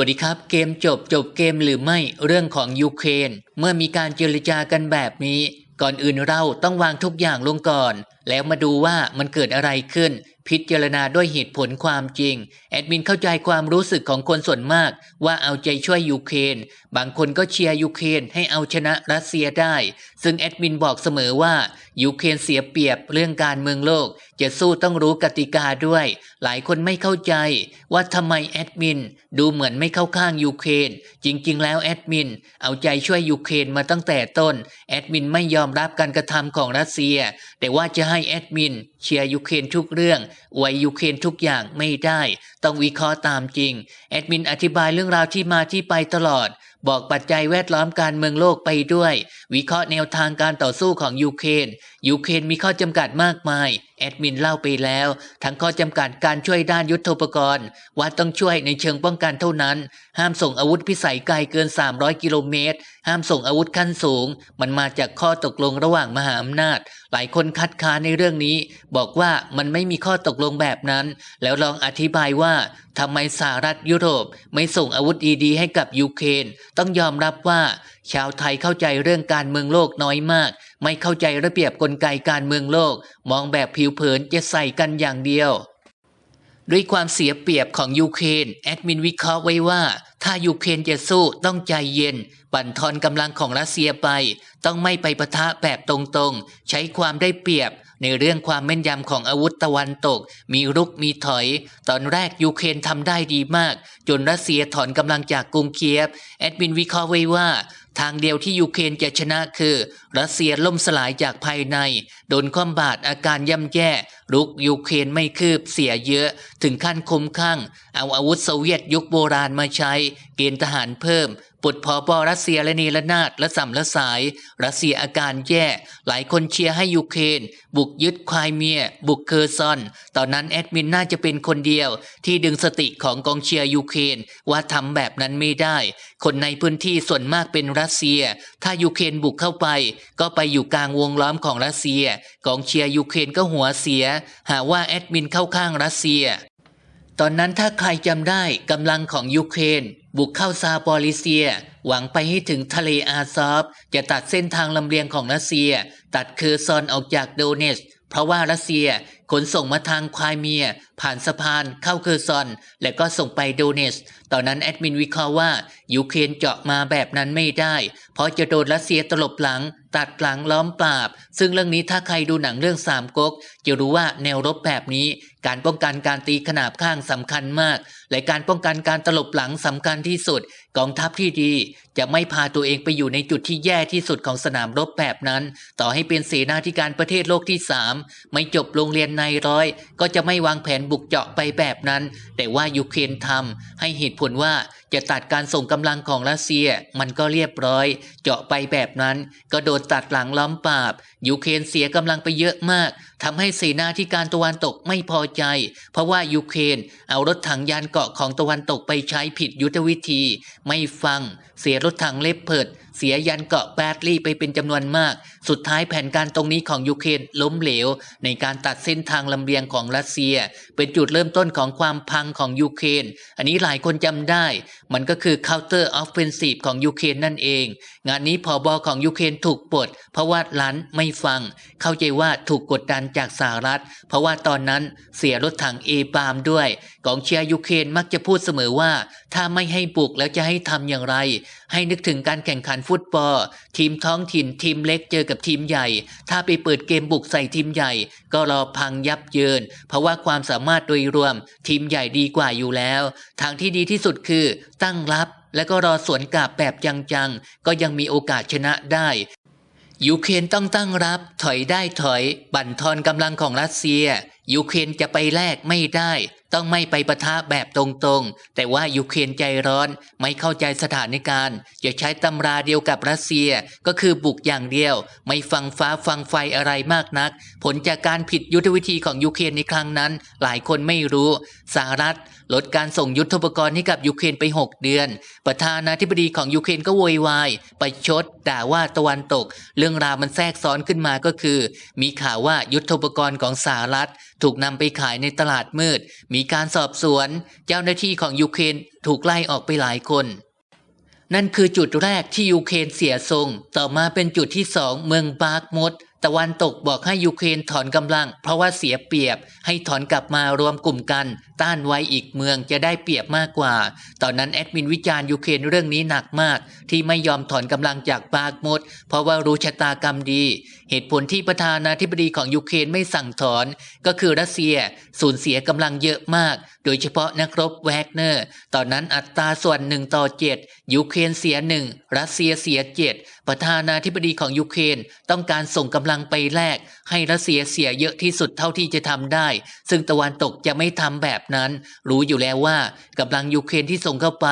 วัสดีครับ เกมจบจบเกมหรือไม่เรื่องของยูเครนเมื่อมีการเจรจากันแบบนี้ ก่อนอื่นเราต้องวางทุกอย่างลงก่อน แล้วมาดูว่ามันเกิดอะไรขึ้น พิจารณาด้วยเหตุผลความจริง แอดมินเข้าใจความรู้สึกของคนส่วนมาก ว่าเอาใจช่วยยูเครน บางคนก็เชียร์ยูเครนให้เอาชนะรัสเซียได้ ซึ่งแอดมินบอกเสมอว่ายูเครนเสียเปรียบเรื่องการเมืองโลก จะสู้ต้องรู้กติกาด้วย หลายคนไม่เข้าใจ ว่าทำไมแอดมินดูเหมือนไม่เข้าข้างยูเครน จริง ๆ แล้วแอดมินเอาใจช่วยยูเครนมาตั้งแต่ต้น แอดมินไม่ยอมรับการกระทำของรัสเซีย แต่ว่าจะให้แอดมินเชียร์ยูเครนทุกเรื่องไว้ยูเครนทุกอย่างไม่ได้ ต้องวิเคราะห์ตามจริง แอดมินอธิบายเรื่องราวที่มาที่ไปตลอด บอกปัจจัยแวดล้อมการเมืองโลกไปด้วย วิเคราะห์แนวทางการต่อสู้ของยูเครนยูเครนมีข้อจำกัดมากมาย แอดมินเล่าไปแล้ว ทั้งข้อจำกัดการช่วยด้านยุทธปกรณ์ ว่าต้องช่วยในเชิงป้องกันเท่านั้น ห้ามส่งอาวุธพิสัยไกลเกิน 300 กิโลเมตร ห้ามส่งอาวุธขั้นสูง มันมาจากข้อตกลงระหว่างมหาอำนาจ หลายคนคัดค้านในเรื่องนี้ บอกว่ามันไม่มีข้อตกลงแบบนั้น แล้วลองอธิบายว่าทำไมสหรัฐยุโรปไม่ส่งอาวุธดีๆให้กับยูเครนต้องยอมรับว่า ชาวไทยเข้าใจเรื่องการเมืองโลกน้อยมาก ไม่เข้าใจระเบียบกลไกการเมืองโลก มองแบบผิวเผินจะใส่กันอย่างเดียว ด้วยความเสียเปรียบของยูเครนแอดมินวิเคราะห์ไว้ว่า ถ้ายูเครนจะสู้ต้องใจเย็น บั่นทอนกำลังของรัสเซียไป ต้องไม่ไปปะทะแบบตรงๆ ใช้ความได้เปรียบในเรื่องความแม่นยำของอาวุธตะวันตก มีรุกมีถอย ตอนแรกยูเครนทำได้ดีมาก จนรัสเซียถอนกำลังจากกรุงเคียฟ แอดมินวิเคราะห์ไว้ว่า ทางเดียวที่ยูเครนจะชนะคือ รัสเซียล่มสลายจากภายใน โดนคว่ำบาดอาการย่ำแย่รุกยูเครนไม่คืบเสียเยอะ ถึงขั้นคมข้างเอาอาวุธโซเวียตยุคโบราณมาใช้ เกณฑ์ทหารเพิ่มปลดพอบอรัสเซียและเนรนาดและสัมละสาย รัสเซียอาการแย่ หลายคนเชียร์ให้ยูเครนบุกยึดควายเมีย บุกเคอร์ซอน ตอนนั้นแอดมินน่าจะเป็นคนเดียว ที่ดึงสติของกองเชียร์ยูเครนว่าทำแบบนั้นไม่ได้ คนในพื้นที่ส่วนมากเป็นรัสเซีย ถ้ายูเครนบุกเข้าไป ก็ไปอยู่กลางวงล้อมของรัสเซีย กองเชียร์ยูเครนก็หัวเสีย หาว่าแอดมินเข้าข้างรัสเซีย ตอนนั้นถ้าใครจำได้กำลังของยูเครน บุกเข้าซาปอริเซีย หวังไปให้ถึงทะเลอาซอฟ จะตัดเส้นทางลำเลียงของรัสเซีย ตัดเคอร์ซอนออกจากโดเนสเพราะว่ารัสเซียขนส่งมาทางควายเมีย ผ่านสะพานเข้าเคอร์ซอน และก็ส่งไปโดเนสตอนนั้นแอดมินวิเคราะห์ว่ายูเครนเจาะมาแบบนั้นไม่ได้ เพราะจะโดนรัสเซียตลบหลัง ตัดหลังล้อมปราบ ซึ่งเรื่องนี้ถ้าใครดูหนังเรื่องสามก๊กจะรู้ว่าแนวรบแบบนี้การป้องกันการตีขนาบข้างสำคัญมาก และการป้องกันการตลบหลังสำคัญที่สุด กองทัพที่ดี จะไม่พาตัวเองไปอยู่ในจุดที่แย่ที่สุดของสนามรบแบบนั้น ต่อให้เป็นเสนาธิการประเทศโลกที่สามไม่จบโรงเรียนในร้อย ก็จะไม่วางแผนบุกเจาะไปแบบนั้น แต่ว่ายูเครนทำให้เหตุผลว่าจะตัดการส่งกำลังของรัสเซีย มันก็เรียบร้อย เจาะไปแบบนั้น ก็โดนตัดหลังล้อมปราบยูเครนเสียกำลังไปเยอะมาก ทำให้เสนาธิการตะวันตกไม่พอใจ เพราะว่ายูเครนเอารถถังยานเกาะของตะวันตกไปใช้ผิดยุทธวิธี ไม่ฟัง เสียรถถังเล็บเพิด เสียยันเกาะแบดลี่ไปเป็นจำนวนมาก สุดท้ายแผนการตรงนี้ของยูเครนล้มเหลว ในการตัดเส้นทางลำเลียงของรัสเซีย เป็นจุดเริ่มต้นของความพังของยูเครน อันนี้หลายคนจำได้ มันก็คือ counter offensive ของยูเครนนั่นเอง งานนี้พอบอของยูเครนถูกปลดเพราะว่าลันไม่ฟัง เข้าใจว่าถูกกดดันจากสหรัฐ เพราะว่าตอนนั้นเสียรถถังเอปามด้วยกองเชียร์ยูเครนมักจะพูดเสมอว่าถ้าไม่ให้บุกแล้วจะให้ทำอย่างไร ให้นึกถึงการแข่งขันฟุตบอล ทีมท้องถิ่นทีมเล็กเจอกับทีมใหญ่ ถ้าไปเปิดเกมบุกใส่ทีมใหญ่ ก็รอพังยับเยิน เพราะว่าความสามารถโดยรวม ทีมใหญ่ดีกว่าอยู่แล้ว ทางที่ดีที่สุดคือ ตั้งรับ แล้วก็รอสวนกลับแบบจังๆ ก็ยังมีโอกาสชนะได้ยูเครนต้องตั้งรับถอยได้ถอย บั่นทอนกำลังของรัสเซียยูเครนจะไปแลกไม่ได้ ต้องไม่ไปประทะแบบตรงๆ แต่ว่ายูเครนใจร้อนไม่เข้าใจสถานการณ์จะใช้ตำราเดียวกับรัสเซียก็คือบุกอย่างเดียว ไม่ฟังฟ้าฟังไฟอะไรมากนัก ผลจากการผิดยุทธวิธีของยูเครนในครั้งนั้น หลายคนไม่รู้สหรัฐลดการส่งยุทธปกรณ์ให้กับยูเครนไป 6 เดือน ประธานาธิบดีของยูเครนก็โวยวายไปชด ด่าว่าตะวันตก เรื่องราวมันแทรกซ้อนขึ้นมาก็คือ มีข่าวว่ายุทธปกรณ์ของสหรัฐ ถูกนำไปขายในตลาดมืด มีการสอบสวน เจ้าหน้าที่ของยูเครนถูกไล่ออกไปหลายคน นั่นคือจุดแรกที่ยูเครนเสียทรง ต่อมาเป็นจุดที่สองเมืองบาร์กมด ตะวันตกบอกให้ยูเครนถอนกำลัง เพราะว่าเสียเปรียบให้ถอนกลับมารวมกลุ่มกัน ต้านไว้อีกเมืองจะได้เปรียบมากกว่า ตอนนั้นแอดมินวิจารณ์ยูเครนเรื่องนี้หนักมาก ที่ไม่ยอมถอนกำลังจากบากมด เพราะว่ารู้ชะตากรรมดี เหตุผลที่ประธานาธิบดีของยูเครนไม่สั่งถอน ก็คือรัสเซียสูญเสียกำลังเยอะมาก โดยเฉพาะนักรบแวกเนอร์ตอนนั้นอัตราส่วนหนึ่งต่อเจ็ดยูเครนเสียหนึ่งรัสเซียเสียเจ็ดประธานาธิบดีของยูเครนต้องการส่งกำลังไปแลกให้รัสเซียเสียเยอะที่สุดเท่าที่จะทำได้ ซึ่งตะวันตกจะไม่ทำแบบนั้น รู้อยู่แล้วว่ากำลังยูเครนที่ส่งเข้าไป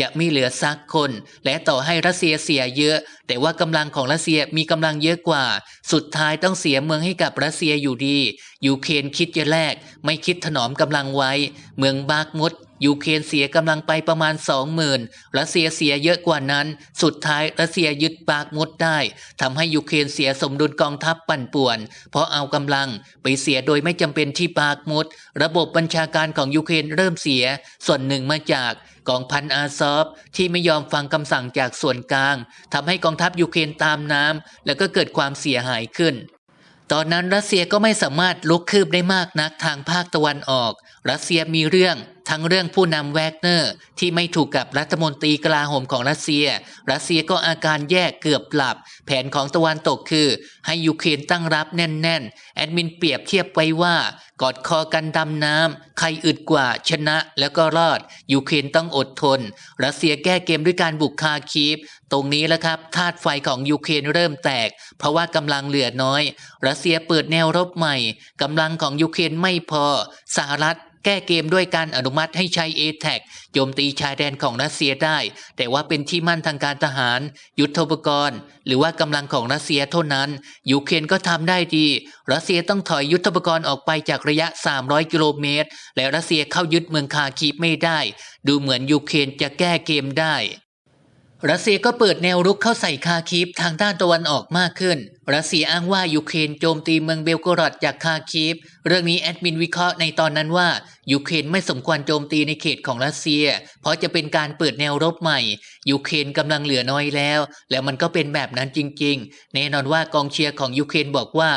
จะไม่เหลือซักคน และต่อให้รัสเซียเสียเยอะ แต่ว่ากำลังของรัสเซียมีกำลังเยอะกว่า สุดท้ายต้องเสียเมืองให้กับรัสเซียอยู่ดียูเครนคิดจะแลกไม่คิดถนอมกำลังไว้ เมืองบากมด ยูเครนเสียกำลังไปประมาณสองหมื่นรัสเซียเสียเยอะกว่านั้น สุดท้ายรัสเซียยึดบากมดได้ทำให้ยูเครนเสียสมดุลกองทัพปั่นป่วน เพราะเอากำลังไปเสียโดยไม่จำเป็นที่บากมด ระบบบัญชาการของยูเครนเริ่มเสีย ส่วนหนึ่งมาจากกองพันอาซอฟที่ไม่ยอมฟังคำสั่งจากส่วนกลางทำให้กองทัพยูเครนตามน้ำแล้วก็เกิดความเสียหายขึ้นตอนนั้นรัสเซียก็ไม่สามารถลุกคืบได้มากนักทางภาคตะวันออก รัสเซียมีเรื่อง ทั้งเรื่องผู้นำแวกเนอร์ที่ไม่ถูกกับรัฐมนตรีกลาโหมของรัสเซีย รัสเซียก็อาการแย่เกือบหลับ แผนของตะวันตกคือ ให้ยูเครนตั้งรับแน่น ๆ แอดมินเปรียบเทียบไว้ว่ากอดคอกันดำน้ำ ใครอึดกว่าชนะแล้วก็รอด ยูเครนต้องอดทน รัสเซียแก้เกมด้วยการบุกคาคีฟ ตรงนี้แหละครับธาตุไฟของยูเครนเริ่มแตก เพราะว่ากำลังเหลือน้อย รัสเซียเปิดแนวรบใหม่กำลังของยูเครนไม่พอ สหรัฐ แก้เกมด้วยการอนุมัติให้ใช้ a t a c โจมตีชายแดนของรัสเซียได้ แต่ว่าเป็นที่มั่นทางการทหาร ยุทธปกรณ์ หรือว่ากำลังของรัสเซียเท่านั้น ยูเครนก็ทำได้ดี รัสเซียต้องถอยยุทธปกรณ์ออกไปจากระยะ 300 กิโลเมตร และรัสเซียเข้ายึดเมืองคาคีฟไม่ได้ ดูเหมือนยูเครนจะแก้เกมได้ รัสเซียก็เปิดแนวรุกเข้าใส่คาคีฟทางด้านตะวันออกมากขึ้น รัสเซียอ้างว่ายูเครนโจมตีเมืองเบลโกรดจากคาคีฟ เรื่องนี้แอดมินวิเคราะห์ในตอนนั้นว่ายูเครนไม่สมควรโจมตีในเขตของรัสเซีย เพราะจะเป็นการเปิดแนวรบใหม่ยูเครนกำลังเหลือน้อยแล้ว แล้วมันก็เป็นแบบนั้นจริง ๆ แน่นอนว่ากองเชียร์ของยูเครนบอกว่า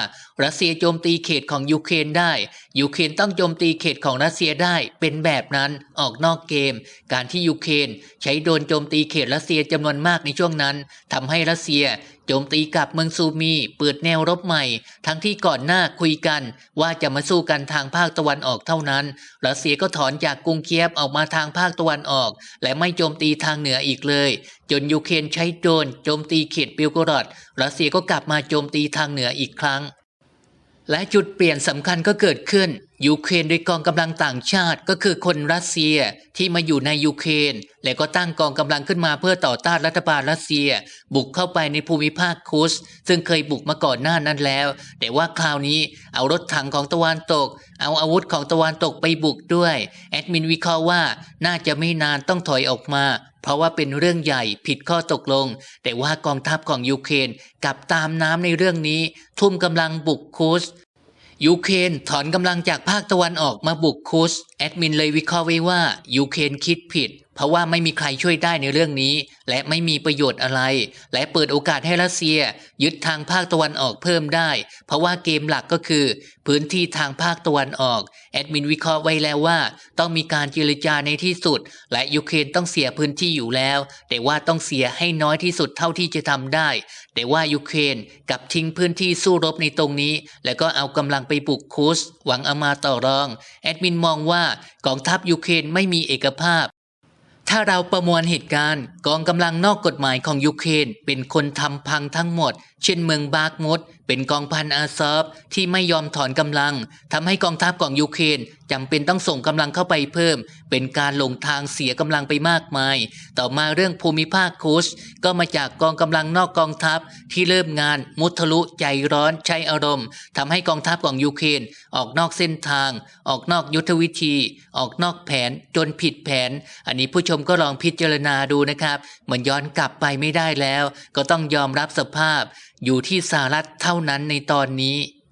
รัสเซียโจมตีเขตของยูเครนได้ยูเครนต้องโจมตีเขตของรัสเซียได้ เป็นแบบนั้นออกนอกเกม การที่ยูเครนใช้โดนโจมตีเขตรัสเซียจำนวนมากในช่วงนั้นทำให้รัสเซีย โจมตีกลับเมืองซูมี เปิดแนวรบใหม่ ทั้งที่ก่อนหน้าคุยกันว่าจะมาสู้กันทางภาคตะวันออกเท่านั้น รัสเซียก็ถอนจากกรุงเคียฟออกมาทางภาคตะวันออก และไม่โจมตีทางเหนืออีกเลย จนยูเครนใช้โดรนโจมตีเขตบิลกรอด รัสเซียก็กลับมาโจมตีทางเหนืออีกครั้ง และจุดเปลี่ยนสำคัญก็เกิดขึ้น ยูเครนโดยกองกำลังต่างชาติก็คือคนรัสเซียที่มาอยู่ในยูเครนและก็ตั้งกองกำลังขึ้นมาเพื่อต่อต้านรัฐบาลรัสเซีย บุกเข้าไปในภูมิภาคคุสซึ่งเคยบุกมาก่อนหน้านั้นแล้ว แต่ว่าคราวนี้เอารถถังของตะวันตก เอาอาวุธของตะวันตกไปบุกด้วยแอดมินวิเคราะห์ว่าน่าจะไม่นานต้องถอยออกมาเพราะว่าเป็นเรื่องใหญ่ผิดข้อตกลง แต่ว่ากองทัพของยูเครนกลับตามน้ำในเรื่องนี้ ทุ่มกำลังบุกคุส ยูเครนถอนกำลังจากภาคตะวันออกมาบุกคุสแอดมินเลยวิเคราะห์ไว้ว่ายูเครนคิดผิด เพราะว่าไม่มีใครช่วยได้ในเรื่องนี้ และไม่มีประโยชน์อะไร และเปิดโอกาสให้รัสเซีย ยึดทางภาคตะวันออกเพิ่มได้ เพราะว่าเกมหลักก็คือ พื้นที่ทางภาคตะวันออก แอดมินวิเคราะห์ไว้แล้วว่า ต้องมีการเจรจาในที่สุด และยูเครนต้องเสียพื้นที่อยู่แล้ว แต่ว่าต้องเสียให้น้อยที่สุดเท่าที่จะทำได้ แต่ว่ายูเครนกลับทิ้งพื้นที่สู้รบในตรงนี้ แล้วก็เอากำลังไปบุกคุสหวังเอามาต่อรอง แอดมินมองว่ากองทัพยูเครนไม่มีเอกภาพ ถ้าเราประมวลเหตุการณ์ กองกำลังนอกกฎหมายของยูเครนเป็นคนทำพังทั้งหมด เช่นเมืองบาร์กมด เป็นกองพันอาซอฟที่ไม่ยอมถอนกำลังทำให้กองทัพของยูเครนจำเป็นต้องส่งกำลังเข้าไปเพิ่ม เป็นการลงทางเสียกำลังไปมากมาย ต่อมาเรื่องภูมิภาคคุชก็มาจากกองกำลังนอกกองทัพที่เริ่มงานมุทะลุใจร้อนใช้อารมณ์ทำให้กองทัพของยูเครนออกนอกเส้นทาง ออกนอกยุทธวิธี ออกนอกแผนจนผิดแผน อันนี้ผู้ชมก็ลองพิจารณาดูนะครับเหมือนย้อนกลับไปไม่ได้แล้ว ก็ต้องยอมรับสภาพ อยู่ที่สหรัฐเท่านั้นในตอนนี้